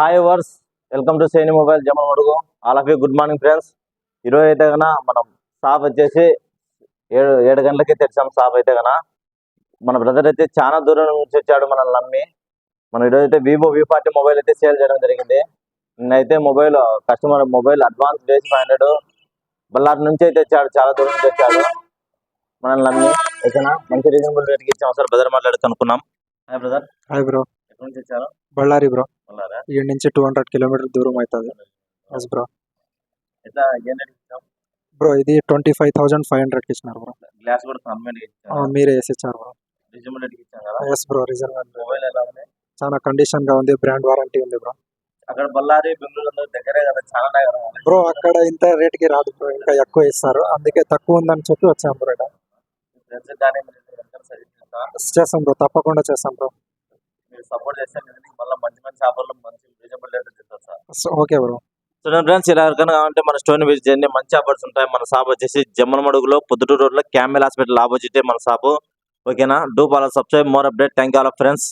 Hi verse welcome to Saini mobile జమన్ మడుగు all of you good morning friends ఈరోజు అయితే కన మనం షాప్ వచ్చేసి ఏడు ఏడు గంటలకి తెరిచాం షాప్ అయితే కన మన బ్రదర్ అయితే చాలా దూరం నుంచి వచ్చాడు మనల్ని నమ్మి. మనం ఈరోజు అయితే వివో వి ఫార్టీ మొబైల్ అయితే సేల్ చేయడం జరిగింది. నిన్నైతే మొబైల్ కస్టమర్ మొబైల్ అడ్వాన్స్ వేసి ఫైవ్ హండ్రెడ్ బళ్ళారి నుంచి అయితే వచ్చాడు చాలా దూరం నుంచి వచ్చాడు. మనల్ని నమ్మి ఓకేనా? మంచి రీజనబుల్ రేట్కి ఇచ్చాం. సార్ బ్రదర్ మాట్లాడి కనుక్కున్నాం హాయ్ బ్రదర్ హాయ్ బ్రో ఎక్కడి నుంచి వచ్చారు? బళ్ళారి బ్రో బళ్ళారా. ఈ నుంచి టూ హండ్రెడ్ కిలోమీటర్ దూరం అవుతుంది ఎస్ బ్రో ఎట్లా రేట్కి బ్రో ఇది ట్వంటీ ఫైవ్ థౌసండ్ ఫైవ్ హండ్రెడ్కి ఇచ్చినారు బ్రో గ్లాస్ కూడా ఆ, మీరే వేసి ఇచ్చారు బ్రో రీజనబుల్ రేట్కి ఇచ్చాం కదా? ఎస్ బ్రో రిజర్వ్ మొబైల్ ఎలా ఉంది? చాలా కండిషన్గా ఉంది బ్రాండ్ వారంటీ ఉంది బ్రో అక్కడ బళ్ళారి బెంగళూరు దగ్గరే కదా చాలా బ్రో అక్కడ ఇంత రేట్కి రాదు బ్రో ఇంకా ఎక్కువ ఇస్తారు. అందుకే తక్కువ ఉందని చెప్పి వచ్చాం బ్రో ఇక్కడ. చేస్తా బ్రో తప్పకుండా చేస్తాం బ్రో సపోర్ట్ చేస్తే మళ్ళీ మంచి మంచి ఆఫర్లు మంచి రీజనబుల్ రేట్ చెప్తారు సార్ ఓకే బ్రో. చూడండి ఫ్రెండ్స్ ఇలా అంటే కావాలంటే మన స్టోన్ విజిట్ చేయండి మంచి ఆఫర్స్ ఉంటాయి మన షాప్ వచ్చేసి జమ్మలమడుగులో పొద్దుటూరు రోడ్లో హాస్పిటల్ ఆపోజిట్ మన షాపు. ఓకేనా? Do follow subscribe more update thank you all friends